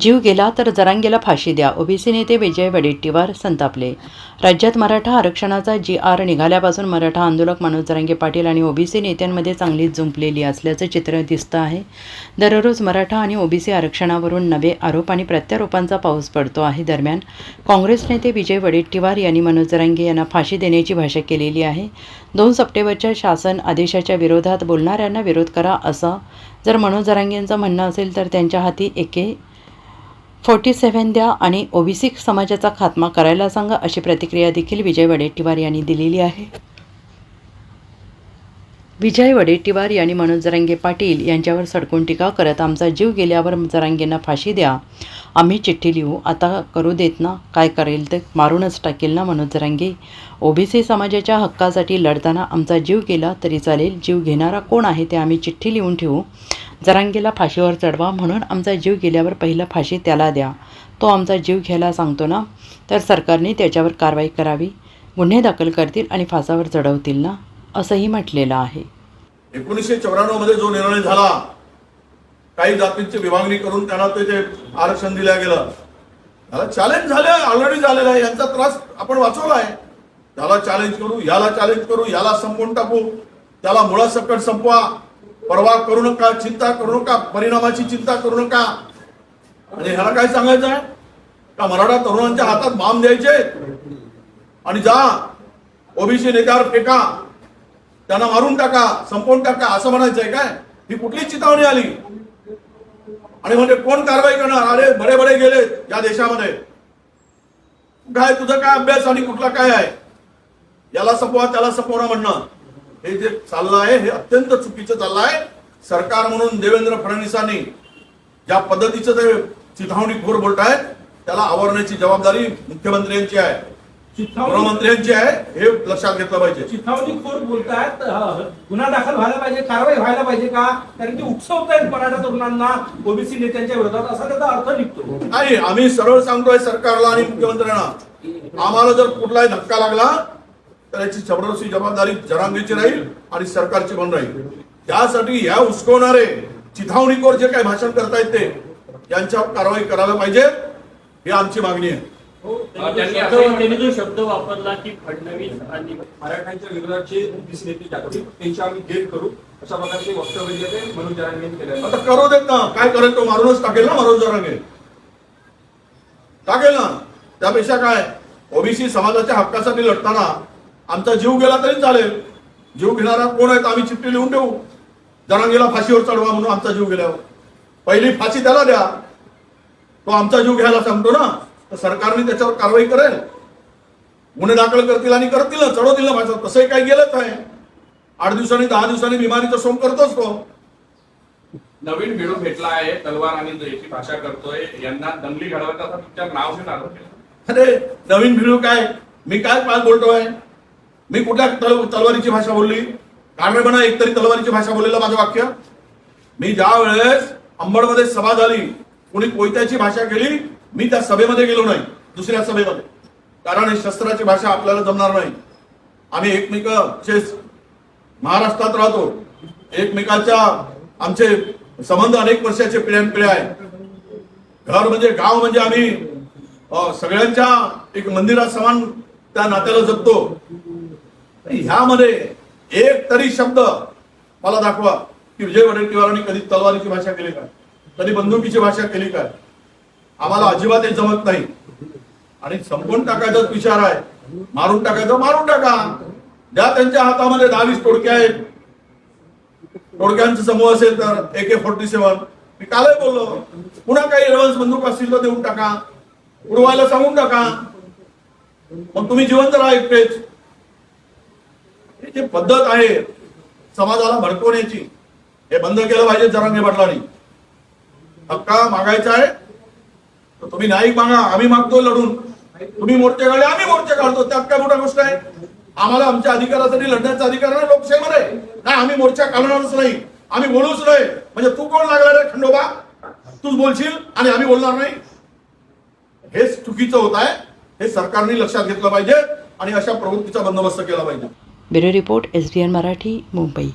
जीव गेला तर जरांगेला फाशी द्या ओबीसी नेते विजय वडेट्टीवार संतापले. राज्यात मराठा आरक्षणाचा जी आर निघाल्यापासून मराठा आंदोलक मनोज जरांगे पाटील आणि ओबीसी नेत्यांमध्ये चांगलीच जुंपलेली असल्याचं चित्र दिसतं आहे. दररोज मराठा आणि ओबीसी आरक्षणावरून नवे आरोप आणि प्रत्यारोपांचा पाऊस पडतो आहे. दरम्यान काँग्रेस नेते विजय वडेट्टीवार यांनी मनोज जरांगे यांना फाशी देण्याची भाषा केलेली आहे. दोन सप्टेंबरच्या शासन आदेशाच्या विरोधात बोलणाऱ्यांना विरोध करा असं जर मनोज जरांगेंचं म्हणणं असेल तर त्यांच्या हाती एके फोर्टी सेव्हन द्या आणि ओबीसी समाजाचा खात्मा करायला सांगा अशी प्रतिक्रिया देखील विजय वडेट्टीवार यांनी दिलेली आहे. विजय वडेट्टीवार यांनी मनोज जरांगे पाटील यांच्यावर सडकून टीका करत आमचा जीव गेल्यावर जरांगेंना फाशी द्या. आम्ही चिठ्ठी लिहू. आता करू देत ना? काय करेल ते? मारूनच टाकेल ना मनोज जरांगे? ओबीसी समाजाच्या हक्कासाठी लढताना आमचा जीव गेला तरी चालेल. जीव घेणारा कोण आहे ते आम्ही चिठ्ठी लिहून ठेवू. जरांगेला फाशीवर चढवा म्हणून आमचा जीव गेल्यावर पहिला फाशी त्याला द्या. तो आमचा जीव घ्यायला सांगतो ना? तर सरकारने त्याच्यावर कारवाई करावी. गुन्हे दाखल करतील आणि फासावर चढवतील ना? असंही म्हटलेलं आहे. एकोणीसशे चौऱ्याण्णवमध्ये जो निर्णय झाला काही जातींची विभागणी करून त्यांना ते आरक्षण दिलं गेलं त्याला चॅलेंज झालं ऑलरेडी झालेलं आहे. यांचा त्रास आपण वाचवला आहे. त्याला चॅलेंज करू याला चॅलेंज करू याला संपवून टाकू त्याला मुळासकट संपवा. परवा करू नका चिंता करू नका परिणामाची चिंता करू नका. आणि ह्याला काय सांगायचं आहे? का मराठा तरुणांच्या हातात बाम द्यायचे? आणि जा ओबीसी नेत्यावर फेका. त्यांना मारून टाका संपवून टाका असं म्हणायचंय काय? ही कुठली चितावणी आली. आणि म्हणजे कोण कारवाई करणार? अरे बडे बडे गेले या देशामध्ये. काय तुझं काय अभ्यास आणि कुठला काय आहे? याला संपवा त्याला संपवणं म्हणणं. हे जे चाललं आहे हे अत्यंत चुकीचं चाललं आहे. सरकार म्हणून देवेंद्र फडणवीसांनी ज्या पद्धतीचं ते चिथावणी खोर आहेत त्याला आवरण्याची जबाबदारी मुख्यमंत्र्यांची आहे. गृहमंत्र्यांची आहे हे लक्षात घेतलं पाहिजे. चिथावणी खोर बोलतायत गुन्हा दाखल व्हायला पाहिजे कारवाई व्हायला पाहिजे का? कारण की उकसवतायत मराठा तरुणांना ओबीसी नेत्यांच्या विरोधात असा त्याचा अर्थ निघतो. नाही आम्ही सरळ सांगतोय सरकारला आणि मुख्यमंत्र्यांना. आम्हाला जर कुठलाही धक्का लागला तर याची जबरदस्ती जबाबदारी जरांगीची राहील आणि सरकारची पण राहील. त्यासाठी या उस्कवणारे चिथावणीकोर जे काही भाषण करतायत ते यांच्यावर कारवाई करायला पाहिजे ही आमची मागणी आहे. त्यांनी असं त्यांनी जो शब्द वापरला की फडणवीस आणि मराठ्यांच्या विरोधाचे नेते त्यांची आम्ही गेट करू अशा प्रकारचे वक्तव्य जे आहे मनोज जरांगे केले आता करू देत ना. काय करेल तो? मारूनच टाकेल ना मारून जरांगे. टाकेल ना. त्यापेक्षा काय? ओबीसी समाजाच्या हक्कासाठी लढताना आमचा जीव गेला तरी चालेल. जीव घेणारा कोण आहे तर आम्ही चिठ्ठी लिहून ठेवू जरांगीला फाशीवर चढवा म्हणून आमचा जीव गेल्यावर. पहिली फाशी त्याला द्या. तो आमचा जीव घ्यायला सांगतो ना. तर सरकारने त्याच्यावर कारवाई करेल. गुन्हे दाखल करतील आणि करतील ना चढवतील ना माझं तसंही काही गेलंच आहे आठ दिवसांनी दहा दिवसांनी बिमारीचं सोंग करतोच तो नवीन भिडू भेटला आहे तलवार आणि याची भाषा करतोय. यांना दंगली असा तुमच्या नाव घेऊन आरोप केला. अरे नवीन व्हिडिओ काय? मी काय काय बोलतोय? मी कुठल्या तल तलवारीची भाषा बोलली? कारण म्हणा एकतरी तलवारीची भाषा बोललेलं माझं वाक्य? मी ज्या वेळेस अंबडमध्ये सभा झाली कोणी कोयत्याची भाषा केली मी त्या सभेमध्ये गेलो नाही दुसऱ्या सभेमध्ये. कारण हे शस्त्राची भाषा आपल्याला जमणार नाही. आम्ही एकमेकाचे महाराष्ट्रात राहतो. एकमेकाच्या आमचे संबंध अनेक वर्षाचे पिढ्यानपिढ्या आहेत घर म्हणजे गाव म्हणजे आम्ही सगळ्यांच्या एक मंदिरात समान त्या नात्याला जगतो ह्यामध्ये एक तरी शब्द मला दाखवा की विजय वडेट्टीवारांनी कधी तलवारीची भाषा केली काय कधी बंदुकीची भाषा केली काय आम्हाला अजिबात हे जमत नाही. आणि संपून टाकायचाच विचार आहे. मारून टाकायचं मारून टाका. ज्या त्यांच्या हातामध्ये दहावीस वीस आहेत. टोडक्यांचा समूह असेल तर ए के फोर्टी सेव्हन मी कालही बोललो पुन्हा काही एडव्हान्स बंदूक असतील तर देऊन टाका. उडवायला सांगून टाका. मग तुम्ही जिवंत राहा एकटेच. ही जी पद्धत आहे समाजाला भडकवण्याची हे बंद केलं पाहिजे जरांगे पाटलांनी. हक्का मागायचा आहे. तुम्ही नाही मागा आम्ही मागतो लढून. तुम्ही मोर्चे काढले आम्ही मोर्चे काढतो. त्यात काय मोठा गोष्ट आहे? आम्हाला आमच्या अधिकारासाठी लढण्याचा अधिकार आहे नाही आम्ही मोर्चा काढणारच नाही. आम्ही बोलूच नाही. म्हणजे तू कोण लागला रे खंडोबा? तूच बोलशील आणि आम्ही बोलणार नाही. हेच चुकीचं होत आहे. हे सरकारने लक्षात घेतलं पाहिजे आणि अशा प्रवृत्तीचा बंदोबस्त केला पाहिजे. Bureau report S N Marathi Mumbai.